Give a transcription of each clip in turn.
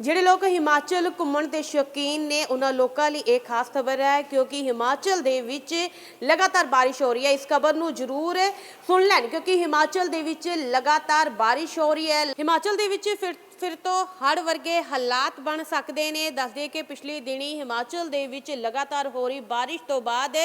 ਜਿਹੜੇ ਲੋਕ ਹਿਮਾਚਲ ਘੁੰਮਣ ਦੇ ਸ਼ੌਕੀਨ ਨੇ, ਉਹਨਾਂ ਲੋਕਾਂ ਲਈ ਇਹ ਖਾਸ ਖਬਰ ਹੈ, ਕਿਉਂਕਿ ਹਿਮਾਚਲ ਦੇ ਵਿੱਚ ਲਗਾਤਾਰ ਬਾਰਿਸ਼ ਹੋ ਰਹੀ ਹੈ। ਇਸ ਖਬਰ ਨੂੰ ਜ਼ਰੂਰ ਸੁਣ ਲੈਣ, ਕਿਉਂਕਿ ਹਿਮਾਚਲ ਦੇ ਵਿੱਚ ਲਗਾਤਾਰ ਬਾਰਿਸ਼ ਹੋ ਰਹੀ ਹੈ। ਹਿਮਾਚਲ ਦੇ ਵਿੱਚ ਫਿਰ ਫਿਰ ਤੋਂ ਹੜ੍ਹ ਵਰਗੇ ਹਾਲਾਤ ਬਣ ਸਕਦੇ ਨੇ। ਦੱਸਦੇ ਕਿ ਪਿਛਲੇ ਦਿਨੀ ਹਿਮਾਚਲ ਦੇ ਵਿੱਚ ਲਗਾਤਾਰ ਹੋ ਰਹੀ ਬਾਰਿਸ਼ ਤੋਂ ਬਾਅਦ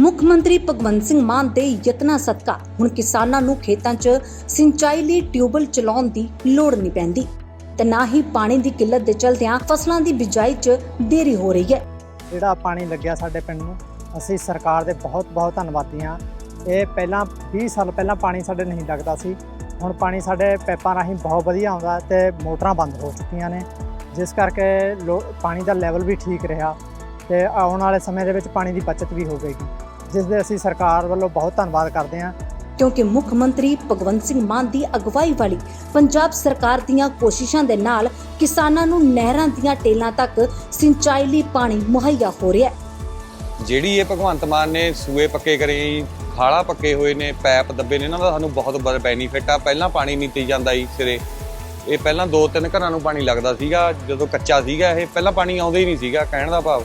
ਮੁੱਖ ਮੰਤਰੀ ਭਗਵੰਤ ਸਿੰਘ ਮਾਨ ਦੇ ਯਤਨਾਂ ਸਦਕਾ ਹੁਣ ਕਿਸਾਨਾਂ ਨੂੰ ਖੇਤਾਂ 'ਚ ਸਿੰਚਾਈ ਲਈ ਟਿਊਬਲ ਚਲਾਉਣ ਦੀ ਲੋੜ ਨਹੀਂ ਪੈਂਦੀ ਤੇ ਨਾ ਹੀ ਪਾਣੀ ਦੀ ਕਿੱਲਤ ਦੇ ਚਲਦਿਆਂ ਫਸਲਾਂ ਦੀ ਬਿਜਾਈ 'ਚ ਦੇਰੀ ਹੋ ਰਹੀ ਹੈ। ਜਿਹੜਾ ਪਾਣੀ ਲੱਗਿਆ ਸਾਡੇ ਪਿੰਡ ਨੂੰ, ਅਸੀਂ ਸਰਕਾਰ ਦੇ ਬਹੁਤ ਬਹੁਤ ਧੰਨਵਾਦੀ ਹਾਂ। ਇਹ ਪਹਿਲਾਂ 20 ਸਾਲ ਪਹਿਲਾਂ ਪਾਣੀ ਸਾਡੇ ਨਹੀਂ ਲੱਗਦਾ ਸੀ। ਹੁਣ ਪਾਣੀ ਸਾਡੇ ਪੈਪਾਂ ਰਾਹੀਂ ਬਹੁਤ ਵਧੀਆ ਆਉਂਦਾ ਤੇ ਮੋਟਰਾਂ ਬੰਦ ਹੋ ਚੁੱਕੀਆਂ ਨੇ। ਜਿਸ ਕਰਕੇ ਲੋ- ਪਾਣੀ ਦਾ ਲੈਵਲ ਵੀ ਠੀਕ ਰਿਹਾ ਤੇ ਆਉਣ ਵਾਲੇ ਸਮੇਂ ਦੇ ਵਿੱਚ ਪਾਣੀ ਦੀ ਬਚਤ ਵੀ ਹੋਵੇਗੀ ਜਿਸ ਦੇ ਅਸੀਂ ਸਰਕਾਰ ਵੱਲੋਂ ਬਹੁਤ ਧੰਨਵਾਦ ਕਰਦੇ ਹਾਂ। ਕਿਉਂਕਿ ਮੁੱਖ ਮੰਤਰੀ ਭਗਵੰਤ ਸਿੰਘ ਮਾਨ ਦੀ ਅਗਵਾਈ ਵਾਲੀ ਪੰਜਾਬ ਸਰਕਾਰ ਦੀਆਂ ਕੋਸ਼ਿਸ਼ਾਂ ਦੇ ਨਾਲ ਕਿਸਾਨਾਂ ਨੂੰ ਨਹਿਰਾਂ ਦੀਆਂ ਟੇਲਾਂ ਤੱਕ ਸਿੰਚਾਈ ਲਈ ਪਾਣੀ ਮੁਹੱਈਆ ਹੋ ਰਿਹਾ ਹੈ। ਜਿਹੜੀ ਇਹ ਭਗਵੰਤ ਮਾਨ ਨੇ ਸੂਏ ਪੱਕੇ ਕਰੇ ਜੀ ਖਾਲਾ ਪੱਕੇ ਹੋਏ ਨੇ ਪੈਪ ਦੱਬੇ ਨੇ ਇਹਨਾਂ ਦਾ ਸਾਨੂੰ ਬਹੁਤ ਬੜਾ ਬੈਨੀਫਿਟ ਆ। ਪਹਿਲਾਂ ਪਾਣੀ ਨਹੀਂ ਤੀ ਜਾਂਦਾ ਜੀ ਸਿਰੇ। ਇਹ ਪਹਿਲਾਂ ਦੋ ਤਿੰਨ ਘਰਾਂ ਨੂੰ ਪਾਣੀ ਲੱਗਦਾ ਸੀਗਾ ਜਦੋਂ ਕੱਚਾ ਸੀਗਾ ਇਹ ਪਹਿਲਾਂ ਪਾਣੀ ਆਉਂਦਾ ਹੀ ਨਹੀਂ ਸੀਗਾ ਕਹਿਣ ਦਾ ਭਾਵ।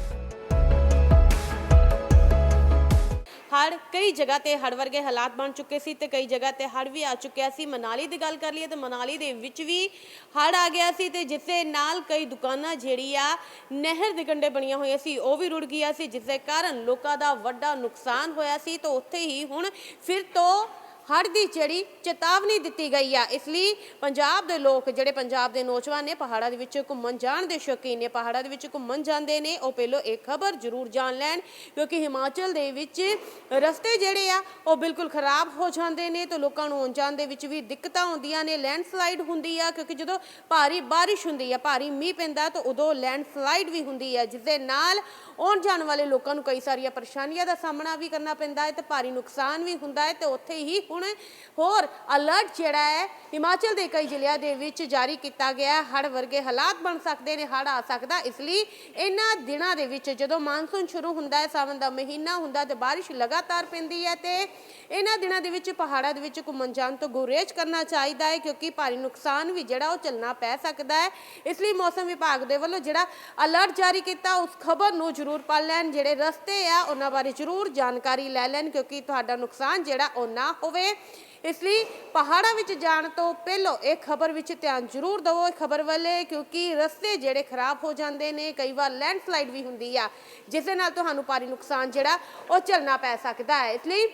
ਹੜ ਕਈ ਜਗ੍ਹਾ ਤੇ ਹੜ ਵਰਗੇ ਹਾਲਾਤ ਬਣ ਚੁੱਕੇ ਸੀ ਤੇ ਕਈ ਜਗ੍ਹਾ ਤੇ ਹੜ ਵੀ ਆ ਚੁੱਕਿਆ ਸੀ। ਮਨਾਲੀ ਦੀ ਗੱਲ ਕਰ ਲਈਏ ਤਾਂ ਮਨਾਲੀ ਦੇ ਵਿੱਚ ਵੀ ਹੜ ਆ ਗਿਆ ਸੀ ਤੇ ਜਿਸ ਦੇ ਨਾਲ ਕਈ ਦੁਕਾਨਾਂ ਜਿਹੜੀ ਆ ਨਹਿਰ ਦੇ ਕੰਢੇ ਬਣੀਆਂ ਹੋਈਆਂ ਸੀ, ਉਹ ਵੀ ਰੁੜ ਗਈਆਂ ਸੀ, ਜਿਸ ਦੇ ਕਾਰਨ ਲੋਕਾਂ ਦਾ ਵੱਡਾ ਨੁਕਸਾਨ ਹੋਇਆ ਸੀ। ਤਾਂ ਉੱਥੇ ਹੀ ਹੁਣ ਫਿਰ ਤੋਂ ਹੜ੍ਹ ਦੀ ਜਿਹੜੀ ਚੇਤਾਵਨੀ ਦਿੱਤੀ ਗਈ ਆ, ਇਸ ਲਈ ਪੰਜਾਬ ਦੇ ਲੋਕ ਜਿਹੜੇ ਪੰਜਾਬ ਦੇ ਨੌਜਵਾਨ ਨੇ ਪਹਾੜਾਂ ਦੇ ਵਿੱਚ ਘੁੰਮਣ ਜਾਣ ਦੇ ਸ਼ੌਕੀਨ ਨੇ, ਪਹਾੜਾਂ ਦੇ ਵਿੱਚ ਘੁੰਮਣ ਜਾਂਦੇ ਨੇ, ਉਹ ਪਹਿਲਾਂ ਇਹ ਖਬਰ ਜ਼ਰੂਰ ਜਾਣ ਲੈਣ, ਕਿਉਂਕਿ ਹਿਮਾਚਲ ਦੇ ਵਿੱਚ ਰਸਤੇ ਜਿਹੜੇ ਆ, ਉਹ ਬਿਲਕੁਲ ਖਰਾਬ ਹੋ ਜਾਂਦੇ ਨੇ ਤੇ ਲੋਕਾਂ ਨੂੰ ਆਉਣ ਜਾਣ ਦੇ ਵਿੱਚ ਵੀ ਦਿੱਕਤਾਂ ਆਉਂਦੀਆਂ ਨੇ। ਲੈਂਡਸਲਾਈਡ ਹੁੰਦੀ ਆ, ਕਿਉਂਕਿ ਜਦੋਂ ਭਾਰੀ ਬਾਰਿਸ਼ ਹੁੰਦੀ ਆ, ਭਾਰੀ ਮੀਂਹ ਪੈਂਦਾ ਤਾਂ ਉਦੋਂ ਲੈਂਡਸਲਾਈਡ ਵੀ ਹੁੰਦੀ ਆ, ਜਿਸ ਦੇ ਨਾਲ ਆਉਣ ਜਾਣ ਵਾਲੇ ਲੋਕਾਂ ਨੂੰ ਕਈ ਸਾਰੀਆਂ ਪਰੇਸ਼ਾਨੀਆਂ ਦਾ ਸਾਹਮਣਾ ਵੀ ਕਰਨਾ ਪੈਂਦਾ ਹੈ ਤੇ ਭਾਰੀ ਨੁਕਸਾਨ ਵੀ ਹੁੰਦਾ ਹੈ ਤੇ ਉੱਥੇ ਹੀ ਹੁਣ ਹੋਰ ਅਲਰਟ ਜਿਹੜਾ ਹੈ, ਹਿਮਾਚਲ ਦੇ ਕਈ ਜ਼ਿਲ੍ਹਿਆਂ ਦੇ ਵਿੱਚ ਜਾਰੀ ਕੀਤਾ ਗਿਆ ਹੈ। ਹੜ ਵਰਗੇ ਹਾਲਾਤ ਬਣ ਸਕਦੇ ਨੇ ਹੜ ਆ ਸਕਦਾ ਇਸ ਲਈ ਇਹਨਾਂ ਦਿਨਾਂ ਦੇ ਵਿੱਚ ਜਦੋਂ ਮਾਨਸੂਨ ਸ਼ੁਰੂ ਹੁੰਦਾ ਹੈ ਸਾਵਨ ਦਾ ਮਹੀਨਾ ਹੁੰਦਾ ਤੇ ਬਾਰਿਸ਼ ਲਗਾਤਾਰ ਪੈਂਦੀ ਹੈ ਤੇ ਇਹਨਾਂ ਦਿਨਾਂ ਦੇ ਵਿੱਚ ਪਹਾੜਾਂ ਦੇ ਵਿੱਚ ਘੁੰਮਣ ਜਾਣ ਤੋਂ ਗੁਰੇਜ਼ ਕਰਨਾ ਚਾਹੀਦਾ ਹੈ ਕਿਉਂਕਿ ਭਾਰੀ ਨੁਕਸਾਨ ਵੀ ਜਿਹੜਾ ਉਹ ਚੱਲਣਾ ਪੈ ਸਕਦਾ ਹੈ। ਇਸ ਲਈ ਮੌਸਮ ਵਿਭਾਗ ਦੇ ਵੱਲੋਂ ਜਿਹੜਾ ਅਲਰਟ ਜਾਰੀ ਕੀਤਾ, ਉਸ ਖਬਰ ਨੂੰ ਜ਼ਰੂਰ ਪੜ੍ਹ ਲੈਣ। ਜਿਹੜੇ ਰਸਤੇ ਆ, ਉਹਨਾਂ ਬਾਰੇ ਜ਼ਰੂਰ ਜਾਣਕਾਰੀ ਲੈ ਲੈਣ ਕਿਉਂਕਿ ਤੁਹਾਡਾ ਨੁਕਸਾਨ ਜਿਹੜਾ ਉਹ ਨਾ ਹੋਵੇ। ਇਸ ਲਈ ਪਹਾੜਾਂ ਵਿੱਚ ਜਾਣ ਤੋਂ ਪਹਿਲਾਂ ਇਹ ਖਬਰ ਵਿੱਚ ਧਿਆਨ ਜ਼ਰੂਰ ਦਿਵੋ ਇਹ ਖਬਰ ਵੱਲੇ ਕਿਉਂਕਿ ਰਸਤੇ ਜਿਹੜੇ ਖਰਾਬ ਹੋ ਜਾਂਦੇ ਨੇ, ਕਈ ਵਾਰ ਲੈਂਡਸਲਾਈਡ ਵੀ ਹੁੰਦੀ ਆ, ਜਿਸ ਦੇ ਨਾਲ ਤੁਹਾਨੂੰ ਭਾਰੀ ਨੁਕਸਾਨ ਜਿਹੜਾ ਉਹ ਝੱਲਣਾ ਪੈ ਸਕਦਾ ਹੈ। ਇਸ ਲਈ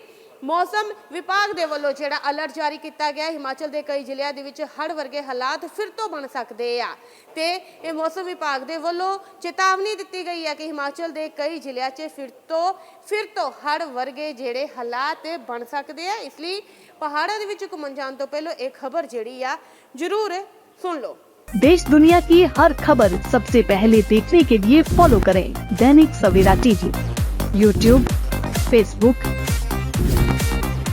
ਮੌਸਮ ਵਿਭਾਗ ਦੇ ਵੱਲੋਂ ਜਿਹੜਾ ਅਲਰਟ ਜਾਰੀ ਕੀਤਾ ਗਿਆ ਹੈ, ਹਿਮਾਚਲ ਦੇ ਕਈ ਜ਼ਿਲ੍ਹਿਆਂ ਦੇ ਵਿੱਚ ਹੜ੍ਹ ਵਰਗੇ ਹਾਲਾਤ ਫਿਰ ਤੋਂ ਬਣ ਸਕਦੇ ਆ ਤੇ ਇਹ ਮੌਸਮ ਵਿਭਾਗ ਦੇ ਵੱਲੋਂ ਚੇਤਾਵਨੀ ਦਿੱਤੀ ਗਈ ਹੈ ਕਿ ਹਿਮਾਚਲ ਦੇ ਕਈ ਜ਼ਿਲ੍ਹਿਆਂ 'ਚ ਫਿਰ ਤੋਂ ਫਿਰ ਤੋਂ ਹੜ੍ਹ ਵਰਗੇ ਜਿਹੜੇ ਹਾਲਾਤ ਬਣ ਸਕਦੇ ਆ ਇਸ ਲਈ ਪਹਾੜਾਂ ਦੇ ਵਿੱਚ ਘੁੰਮਣ ਜਾਣ ਤੋਂ ਪਹਿਲਾਂ ਇਹ ਖਬਰ ਜਿਹੜੀ ਆ ਜ਼ਰੂਰ ਸੁਣ ਲਓ देश दुनिया की हर खबर सबसे पहले देखने के लिए फॉलो करें Dainik Savera TV YouTube Facebook